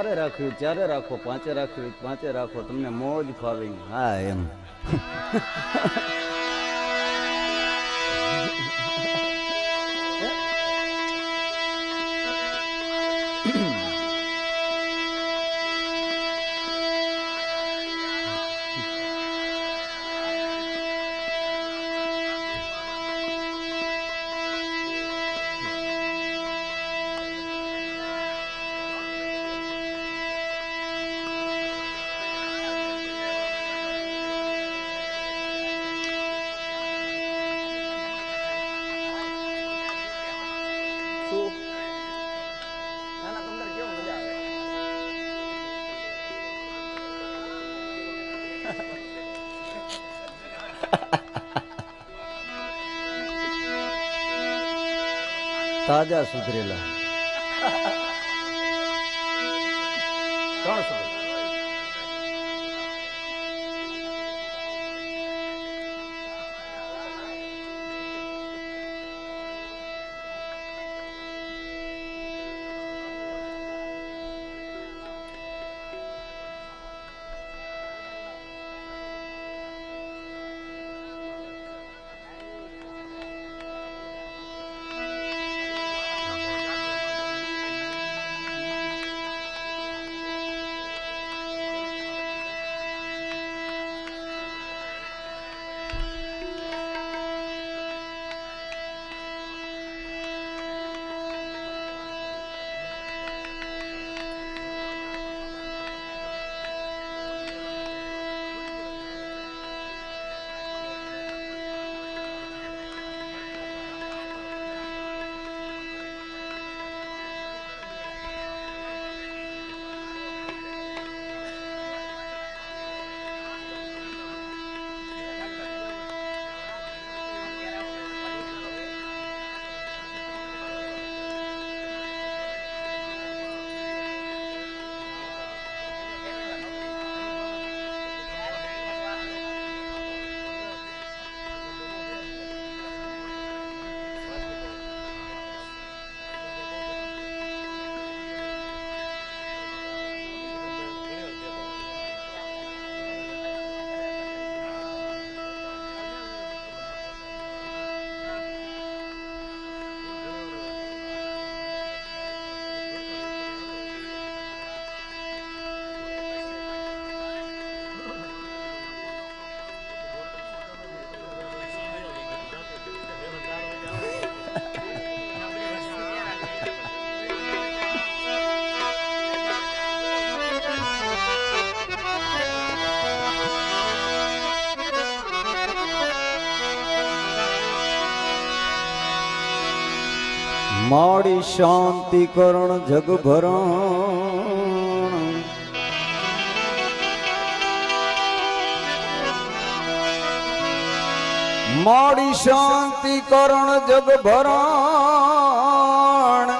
ચારે રાખ્યું? ચારે રાખો? પાંચે રાખ્યું? પાંચે રાખો? તમને મોજ ફાવી. હા એમ. તાજા સુધરેલા. ત્રણસો માડી શાંતિ કરણ જગભરણ. માડી શાંતિ કરણ જગભરણ.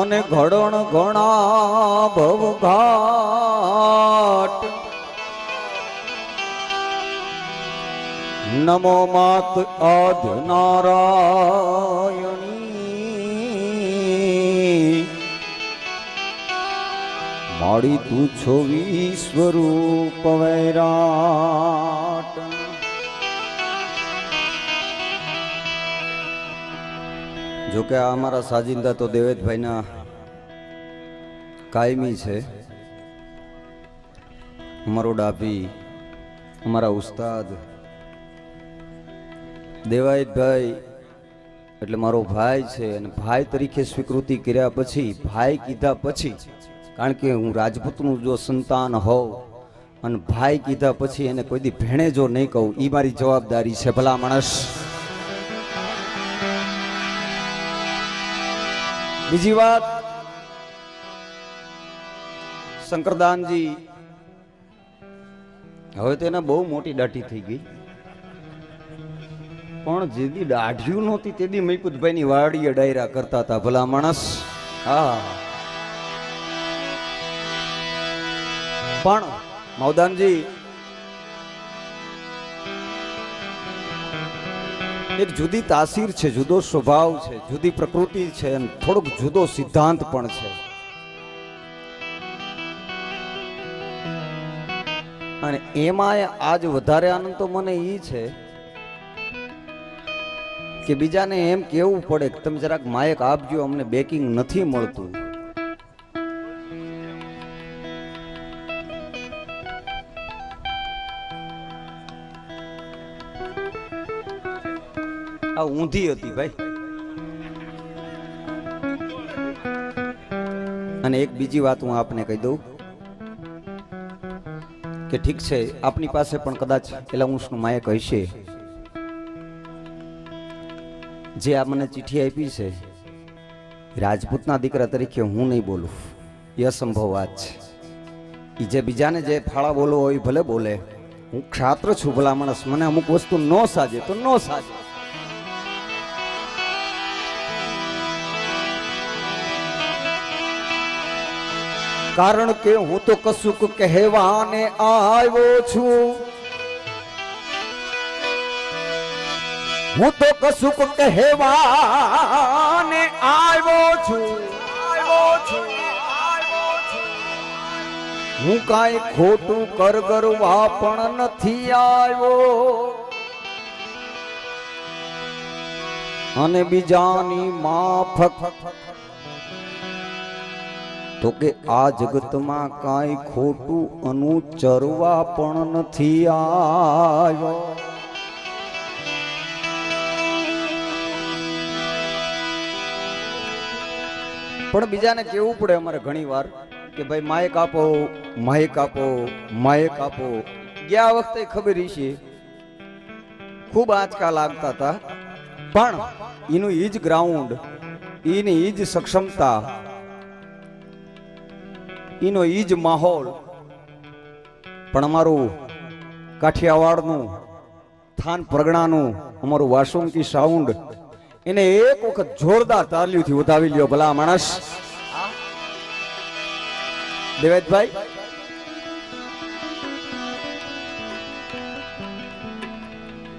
અને ઘડણ ઘણા ભવઘાટ. નમો માત આદ્ય નારાયણી માળી તું છો વિશ્વરૂપ વૈરાટ જો કે આ અમારા સાજિંદા તો દેવેદભાઈના કાયમી છે અમારો ડાભી અમારા ઉસ્તાદ દેવાયતભાઈ એટલે મારો ભાઈ છે અને ભાઈ તરીકે સ્વીકૃતિ કર્યા પછી, ભાઈ કીધા પછી, કારણ કે હું રાજપૂતનું જો સંતાન હોઉં, અને ભાઈ કીધા પછી એને કોઈ દી ભેણે જો નહીં કહું એ મારી જવાબદારી છે, ભલા માણસ. બીજી વાત, શંકરદાનજી, હવે તો એને બહુ મોટી દાટી થઈ ગઈ. પણ જેદી દાઢ્યું નહોતી તેદી મૈકુદભાઈની વાડીએ ડાયરા કરતા હતા, ભલા માણસ. હા. પણ મૌદાનજી એક જુદી તાસીર છે, જુદો સ્વભાવ છે, જુદી પ્રકૃતિ છે, અને થોડોક જુદો સિદ્ધાંત પણ છે. અને એમાં આજ વધારે આનંદ તો મને એ છે કે બીજાને એમ કેવું પડે કે તમે જરાક માયક આપજો, અમને બેકિંગ નથી મળતું. આ ઊંધી હતી ભાઈ. અને એક બીજી વાત હું આપને કહી દઉં કે ઠીક છે, આપની પાસે પણ કદાચ ઊંચનું માયક હશે. જે આ મને ચિઠ્ઠી આપી છે, રાજપૂતના દીકરા તરીકે હું નહીં બોલું. એ અસંભવ વાત છે. એ જે બીજાને જે ફાળા બોલવો હોય ભલે બોલે. હું ક્ષાત્ર છું ભલા માણસ. મને અમુક વસ્તુ ન સાજે તો ન સાજે. કારણ કે હું તો કશુંક કહેવાને આવ્યો છું. હું તો કશુંક કહેવાને આવ્યો છું. આવ્યો છું હું કાંઈ ખોટું કરગરવા પણ નથી આવ્યો. અને બીજાની માફક. તો કે આ જગતમાં કાંઈ ખોટું અનુચરવા પણ નથી આવ્યો. પણ બીજાને કેવું પડે અમારે ઘણી વાર કે ભાઈ માયક આપો માયક આપો માયક આપો ગયા વખતે ખબર છે ખૂબ આંચકા લાગતા હતા, પણ એનું એ જ ગ્રાઉન્ડ એની એ જ સક્ષમતા, એનો એ જ માહોલ, પણ અમારું કાઠિયાવાડનું, થાન પ્રગણાનું, અમારું વાસુંકી સાઉન્ડ એને એક વખત જોરદાર તાલીઓથી વધાવી લ્યો ભલા માણસ. દેવેદભાઈ?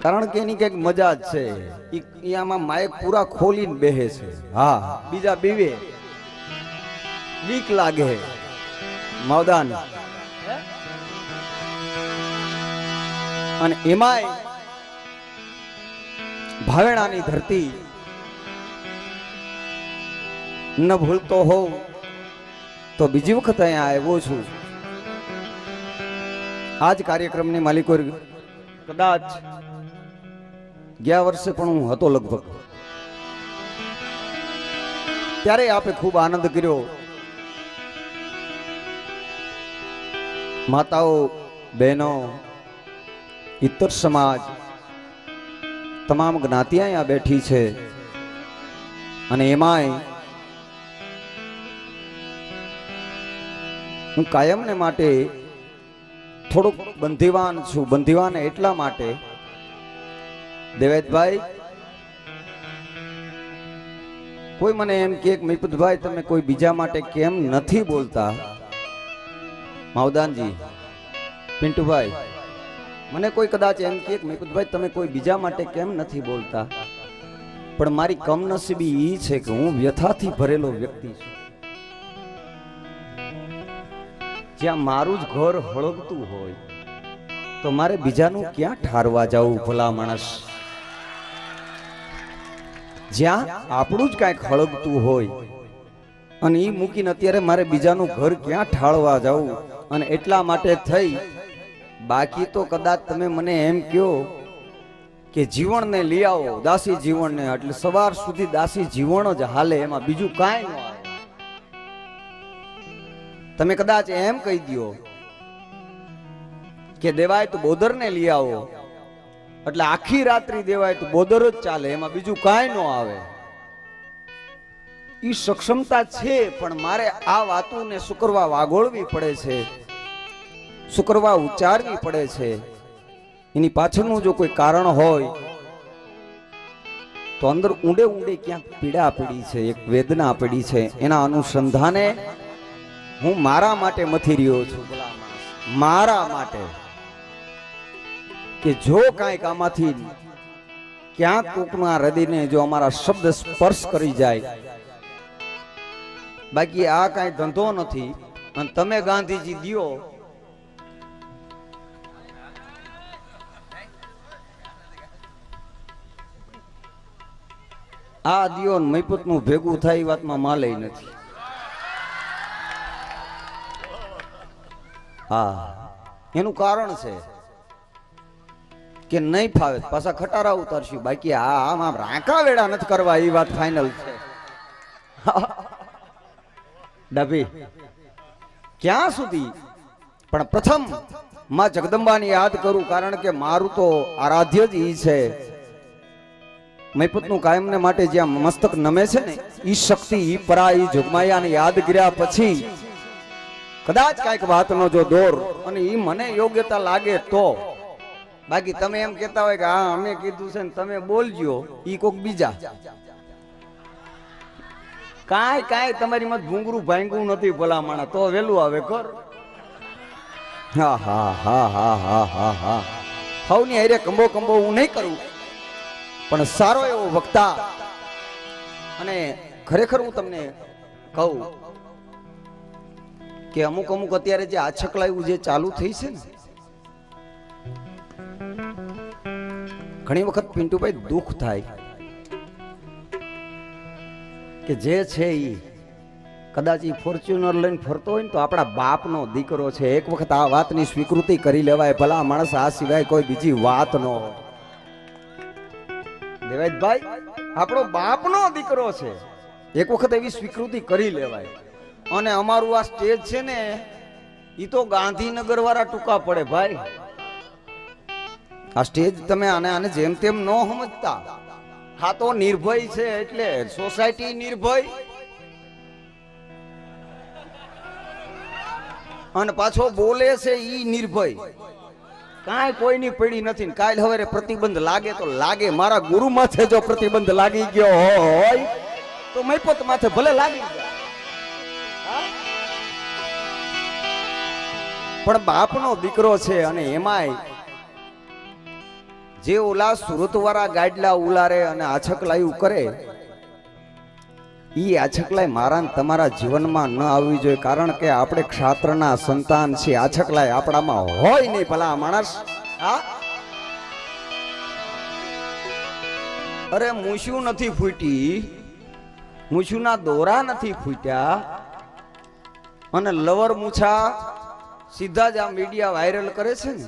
કારણ કે એની કંઈક મજા જ છે. આમાં માઇક પૂરા ખોલીને બેહે છે. હા, બીજા બીવે. બીક લાગે. માવદાન અને એમાંય ભાવેણાની ધરતી ન ભૂલતો હોઉં. તો બીજી વખત અહીંયા આવ્યો છું. આ જ કાર્યક્રમની માલિકો કદાચ ગયા વર્ષે પણ હું હતો લગભગ. ત્યારે આપે ખૂબ આનંદ કર્યો. માતાઓ, બહેનો ઇતર સમાજ, તમામ જ્ઞાતિ અહીંયા બેઠી છે. અને એમાંય હું કાયમને માટે થોડુંક બંધીવાન છું. બંધીવાન એટલા માટે. દેવેદભાઈ, કોઈ મને એમ કે મિપતભાઈ તમે કોઈ બીજા માટે કેમ નથી બોલતા? માવદાનજી, પિન્ટુભાઈ, મને કોઈ કદાચ એમ કે મિપતભાઈ તમે કોઈ બીજા માટે કેમ નથી બોલતા? પણ મારી કમનસીબી એ છે કે હું વ્યથાથી ભરેલો વ્યક્તિ છું. જ્યાં મારું જ ઘર હળગતું હોય, તો મારે બીજાનું ક્યાં ઠારવા જવું, ભલા માણસ? જ્યાં આપણું જ કાંઈક હળગતું હોય, અને એ મૂકીને અત્યારે મારે બીજાનું ઘર ક્યાં ઠાળવા જવું અને એટલા માટે થઈ, બાકી તો કદાચ તમે મને એમ કહો કે જીવણને લઈ આવો, દાસી જીવણને, એટલે સવાર સુધી દાસી જીવણ જ હાલે, એમાં બીજું કાંઈ ન તમે કદાચ એમ કહી દો કે દેવાય તો બોદરને લઈ આવો. એટલે આખી રાત્રિ દેવાય તો બોદર જ ચાલે, એમાં બીજું કાંઈ ન આવે. ઈ સક્ષમતા છે, પણ મારે આ વાતોને શુક્રવા વાગોળવી પડે છે. શુક્રવા ઉચ્ચારવી પડે છે. એની પાછળનું જો કોઈ કારણ હોય, તો અંદર ઊંડે ઊંડે ક્યાંક પીડા પડી છે, એક વેદના પડી છે. એના અનુસંધાને હું મારા માટે મથી રહ્યો છું. મારા માટે. કે જો કાંઈક આમાંથી ક્યાંક કોકના હૃદયને જો અમારા શબ્દ સ્પર્શ કરી જાય. બાકી આ કાંઈ ધંધો નથી. અને તમે ગાંધીજી દિયો. આ દિયો મૈપતનું ભેગું થાય એ વાતમાં માલય નથી. હા. એનું કારણ છે કે નહીં ફાવે, પાછા ખટારા ઉતારશું. બાકી આ આમ આમ રાંકા વેડા નથી કરવા એ વાત ફાઇનલ છે. ડાભી, ક્યાં સુધી? પણ પ્રથમમાં જગદંબાની યાદ કરું, કારણ કે મારું તો આરાધ્ય જ ઈ છે. મૈપતનું કાયમને માટે જ્યાં મસ્તક નમે છે ને, ઈ શક્તિ ઈ પરા ઈ જોગમાયાને યાદ કર્યા પછી કદાચ કાંઈક વાતનો જો દોર અને એ મને યોગ્યતા લાગે તો. બાકી તમે એમ કહેતા હોય કે હા, અમે કીધું છે ને તમે બોલજો, ઈ કોક બીજા. કાંઈ કાંઈ તમારી મત ભૂંગરું ભાંગવું નથી ભલામણા, તો વેલું આવે કર. હા હા હા હા હા હા હા. હવની હારે કંબો કંબો હું નહીં કરું. પણ સારો એવો વક્તા. અને ખરેખર હું તમને કહું કે અમુક અમુક અત્યારે જે આછકલાયું જે ચાલુ થઈ છે ને, ઘણી વખત પિન્ટુભાઈ દુઃખ થાય કે જે છે એ કદાચ એ ફોર્ચ્યુનર લઈને ફરતો હોય ને તો આપણા બાપનો દીકરો છે, એક વખત આ વાતની સ્વીકૃતિ કરી લેવાય, ભલા માણસ આ સિવાય કોઈ બીજી વાત ન હોય. ભાઈ આપણો બાપનો દીકરો છે, એક વખત એવી સ્વીકૃતિ કરી લેવાય. અને અમારું આ સ્ટેજ છે ને એ તો ગાંધીનગર વાળા ટૂંકા પડે ભાઈ. આ સ્ટેજ તમે આને આને જેમ તેમ ન સમજતા. હા તો નિર્ભય છે એટલે સોસાયટી નિર્ભય. અને પાછો બોલે છે ઈ નિર્ભય. કાંઈ કોઈની પડી નથી કાલ હવે પ્રતિબંધ લાગે તો લાગે. મારા ગુરુ માથે જો પ્રતિબંધ લાગી ગયો હોય, તો મૈપત માથે ભલે લાગી જાય પણ બાપનો દીકરો છે અને એમાંય જે ઓલા સુરતવાળા ગાડલા ઉલારે અને આછકલાયું કરે એ આછકલાય મારા તમારા જીવનમાં ન આવવી જોઈએ, કારણ કે આપણે ક્ષાત્રના સંતાન છીએ. આછકલાય આપણામાં હોય નહીં ભલા માણસ. હા? અરે મૂછું નથી ફૂટી. મૂછુંના દોરા નથી ફૂટ્યા. અને લવર મૂછા સીધા જ આ મીડિયા વાયરલ કરે છે ને?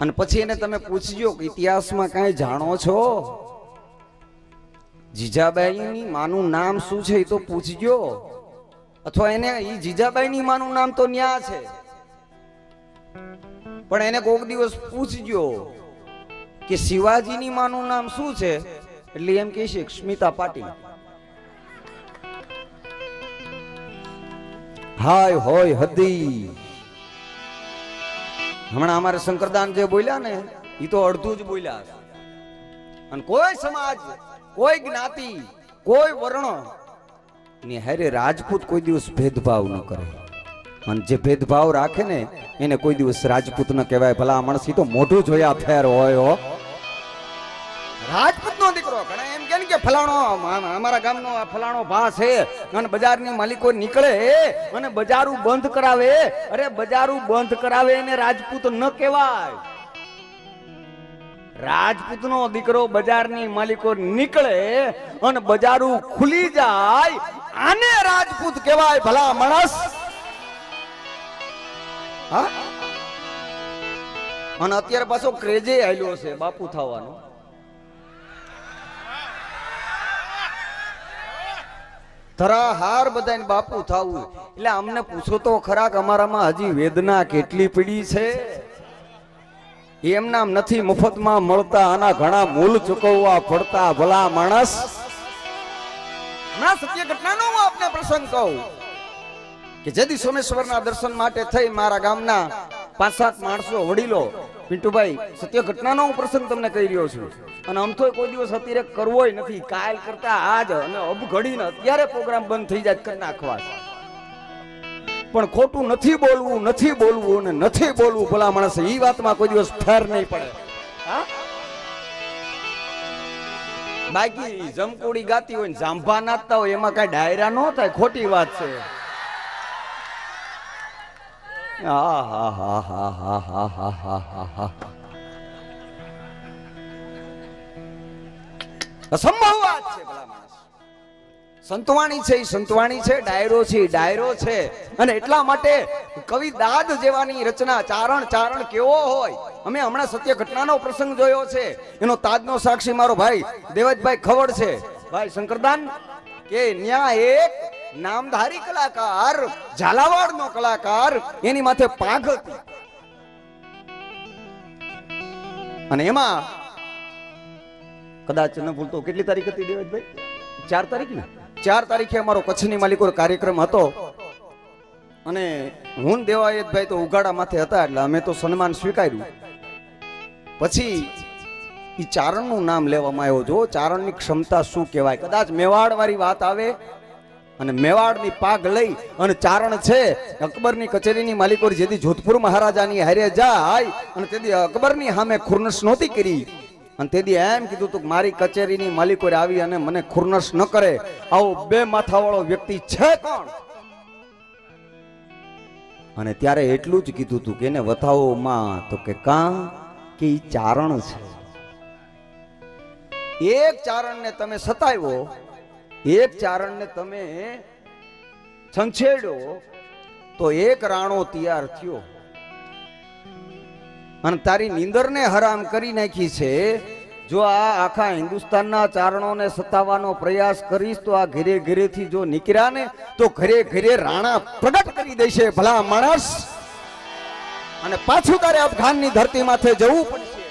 અને પછી એને તમે પૂછજો કે ઇતિહાસમાં કાંઈ જાણો છો? જીજાબાઈની માનું નામ શું છે એ તો પૂછજો. અથવા એને ઈ જીજાબાઈની માનું નામ તો ન્યા છે. પણ એને કોઈક દિવસ પૂછજો કે શિવાજીની માનું નામ શું છે? એટલે એમ કહે સ્મિતા પાટીલ. હાય હોય હતી હમણાં અમારે શંકરદાન જે બોલ્યા ને એ તો અડધું જ બોલ્યા અને કોઈ સમાજ, કોઈ જ્ઞાતિ, કોઈ વર્ણની હેરે રાજપૂત કોઈ દિવસ ભેદભાવ ન કરે. અને જે ભેદભાવ રાખે ને, એને કોઈ દિવસ રાજપૂત ન કહેવાય. ભલા માણસ તો મોઢું જોયા ફેર હોય હો. રાજપૂત ફલાણો અમારા ગામનો આ ફલાણો ભા છે. અને બજારની માલિકો નીકળે અને બજારું બંધ કરાવે. અરે, બજારું બંધ કરાવે એને રાજપૂત ન કહેવાય. રાજપૂત નો દીકરો બજારની માલિકો નીકળે અને બજારું ખુલી જાય. આને રાજપૂત કહેવાય, ભલા માણસ. હા? અને અત્યારે પાછો ક્રેજે આવેલો છે, બાપુ થવાનો. ધરાહાર બધાને બાપુ થવું એટલે અમને પૂછો તો ખરા કે અમારામાં હજી વેદના કેટલી પીડી છે? એમના નથી મફતમાં મળતા, આના ઘણા મૂલ ચૂકવવા પડતા, ભલા માણસ. હમણાં સત્ય ઘટનાનો હું પ્રસંગ કહું કે જેદી સોમેશ્વરના દર્શન માટે થઈ મારા ગામના પાંચ સાત માણસો વડીલો પિન્ટુભાઈ, સત્ય ઘટનાનો હું પ્રસંગ તમને કહી રહ્યો છું. અને આમ તો કોઈ દિવસ અતિરેક કરવો નથી. કાલ કરતા આજ અને અબઘડીને અત્યારે પ્રોગ્રામ બંધ થઈ જાય કરી નાખવા. પણ ખોટું નથી બોલવું નથી બોલવું અને નથી બોલવું ભલા માણસ. એ વાતમાં કોઈ દિવસ ફેર નહીં પડે. બાકી જમકુડી ગાતી હોય જાંભા નાચતા હોય, એમાં કઈ ડાયરા ન થાય? ખોટી વાત છે. સંતવાણી છે સંતવાણી છે, ડાયરો છે ડાયરો છે. અને એટલા માટે કવિ દાદ જેવાની રચના ચારણ ચારણ કેવો હોય. અમે હમણાં સત્ય ઘટનાનો પ્રસંગ જોયો છે. એનો તાજનો સાક્ષી મારો ભાઈ દેવજભાઈ ખવડ છે. ભાઈ શંકરદાન, કે ન્યા એક નામધારી કલાકાર, ઝાલાવાડનો કલાકાર, એની માથે પાઘ હતી. અને એમાં કદાચ ન ભૂલતો, કેટલી તારીખ હતી દેવજભાઈ? ચાર તારીખ ને? ચાર તારીખે અમારો કચ્છની માલિકો કાર્યક્રમ હતો. અને હું ને દેવાયતભાઈ તો ઉગાડા માથે હતા, એટલે અમે તો સન્માન સ્વીકાર્યું. પછી એ ચારણનું નામ લેવામાં આવ્યો. જો ચારણની ક્ષમતા શું કહેવાય? કદાચ મેવાડ વાળી વાત આવે અને મેવાડની પાગ લઈ અને ચારણ છે, અકબરની કચેરીની માલિકો જેથી જોધપુર મહારાજાની હારે જાય અને તેથી અકબરની સામે ખુરનસ નહોતી કરી. અને તેથી એમ કીધું તું મારી કચેરીની માલિકોરે આવી અને મને ખુરનસ ન કરે. આવો બે માથાવાળો વ્યક્તિ છે કોણ? અને ત્યારે એટલું જ કીધું તું કે એને વથાવો માં, તો કે કા, કે ચારણ છે. એક ચારણને તમે સતાવ્યો એક ચારણને તમે છંછેડો, તો એક રાણો તૈયાર થયો. અને તારી નીંદરને હરામ કરી નાખી છે. જો આ આખા હિન્દુસ્તાનના ચારણોને સતાવવાનો પ્રયાસ કરીશ, તો આ ઘરે ઘરેથી જો નીકળ્યા ને તો ઘરે ઘરે રાણા પ્રગટ કરી દેશે, ભલા માણસ. અને પાછું તારે અફઘાનની ધરતી માથે જવું પડશે.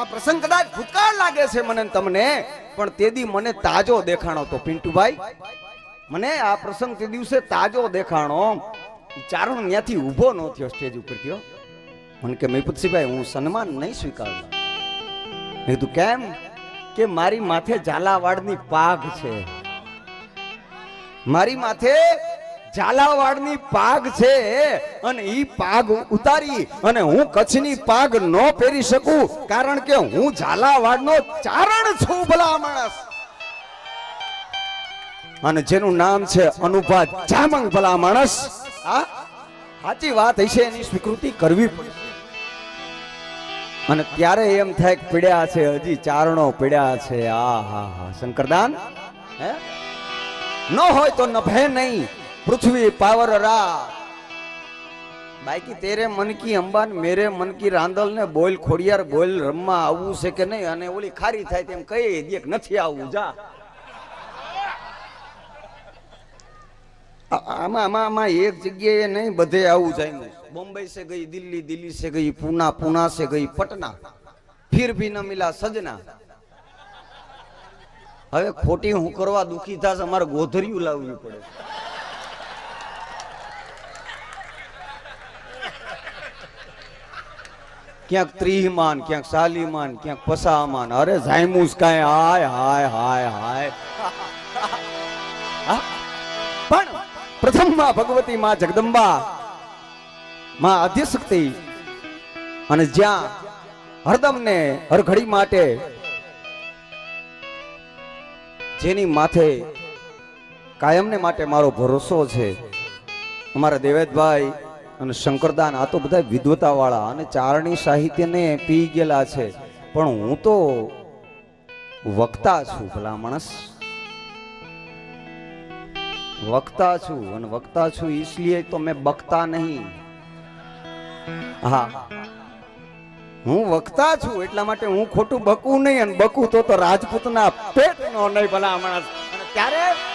આ પ્રસંગ કદાચ ભૂતકાળ લાગે છે મને તમને. પણ તે દી મને તાજો દેખાણો તો પિન્ટુભાઈ. મને આ પ્રસંગ તે દિવસે તાજો દેખાણો. ચારણ ત્યાંથી ઊભો ન થયો સ્ટેજ ઉપર થયો. મને કે, મહિપતસિંહભાઈ, હું સન્માન નહીં સ્વીકારું. મેં કીધું, કેમ? કે મારી માથે ઝાલાવાડની પાઘ છે. મારી માથે ઝાલાવાડની પાગ છે અને ઈ પાગ ઉતારી અને હું કચ્છની પાગ ન પહેરી શકું, કારણ કે હું ઝાલાવાડનો ચારણ છું ભલા માણસ. અને જેનું નામ છે અનુભા જામંગ ભલા માણસ. આ સાચી વાત હશે, એની સ્વીકૃતિ કરવી પડશે. અને ત્યારે એમ થાય કે પીડ્યા છે, હજી ચારણો પીડ્યા છે. આ, હા હા, શંકરદાન, હે? ન હોય તો નભે નહીં. પૃથ્વી પાવર રા બાકી તેરે મનકી અંબાન, મેરે મનકી રાંદલ ને બોલ ખોડિયાર બોલ રમવા આવવું છે કે નહીં? અને ઓલી ખારી થાય તેમ કહી દે નથી આવવું, જા. આમાં આમાં આમાં એક જગ્યાએ નહીં, બધે આવું જાય બોમ્બઈ સે ગઈ, દિલ્હી દિલ્હી સે ગઈ, પુના પુના સે ગઈ, પટના. ફિર ભી ન મિલા, સજના. હવે ખોટી હું કરવા દુખી થાશ, અમારે ગોધરિયું લાવવું પડે. ક્યાંક ત્રીહમાન, ક્યાંક સાલીમાન ક્યાંક પસામાન અરે ઝાયમુસ કાંઈ હાય હાય હાય હાય? પણ પ્રથમમાં ભગવતી માં જગદંબા, માં અધ્યશક્તિ અને જ્યાં હરદમ ને હરઘડી માટે જેની માથે કાયમને માટે મારો ભરોસો છે. અમારા દેવેદભાઈ અને શંકરદાન આ તો બધા વિદ્વતા વાળા અને ચારણી સાહિત્યને પી ગયેલા છે પણ હું તો વક્તા છું ભલા માણસ વક્તા છું અને વક્તા છું इसलिए તો મેં બકતા નહીં હા હું વક્તા છું એટલા માટે હું ખોટું બકું નહીં અને બકું તો તો રાજપૂતના પેટ નો નહીં ભલા માણસ અને ત્યારે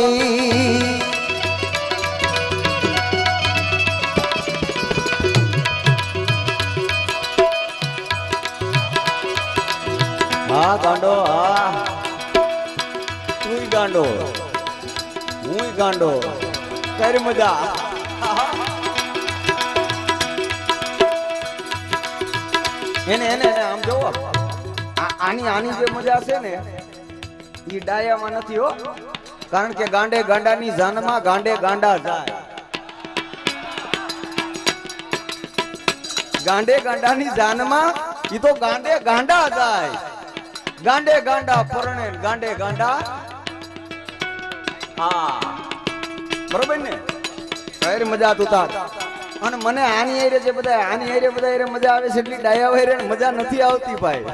હાકતી હા ગાંડો, હા. તું ગાંડો. હું ગાંડો. કર મજા એને એને આમ જોવો. આની આની જે મજા છે ને એ ડાયામાં નથી હો. કારણ કે ગાંડે ગાંડાની જાનમાં ગાંડે ગાંડા જાય. ગાંડે ગાંડાની જાનમાં એ તો ગાંડે ગાંડા જાય. ગાંડે ગાંડા પરણે ગાંડે ગાંડા. હા. બરોબર ને? કઈ મજા તુતા અને મને આની એરે જે બધા, આની એરે બધા એરે મજા આવે છે એટલી ડાયા વહેરે મજા નથી આવતી ભાઈ.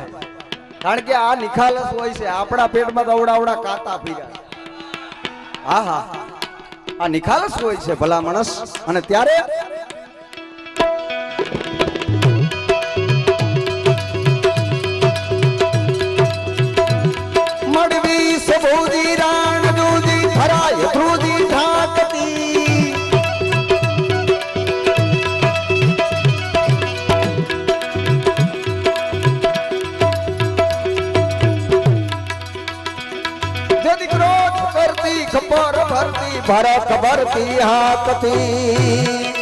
કારણ કે આ નિખાલસ હોય છે. આપણા પેટમાં તો કાતા પીર્યા હા હા આ નિખાલસ હોય છે ભલા માણસ. અને ત્યારે ખબર ભરતી ભરત ભરતી હાકતી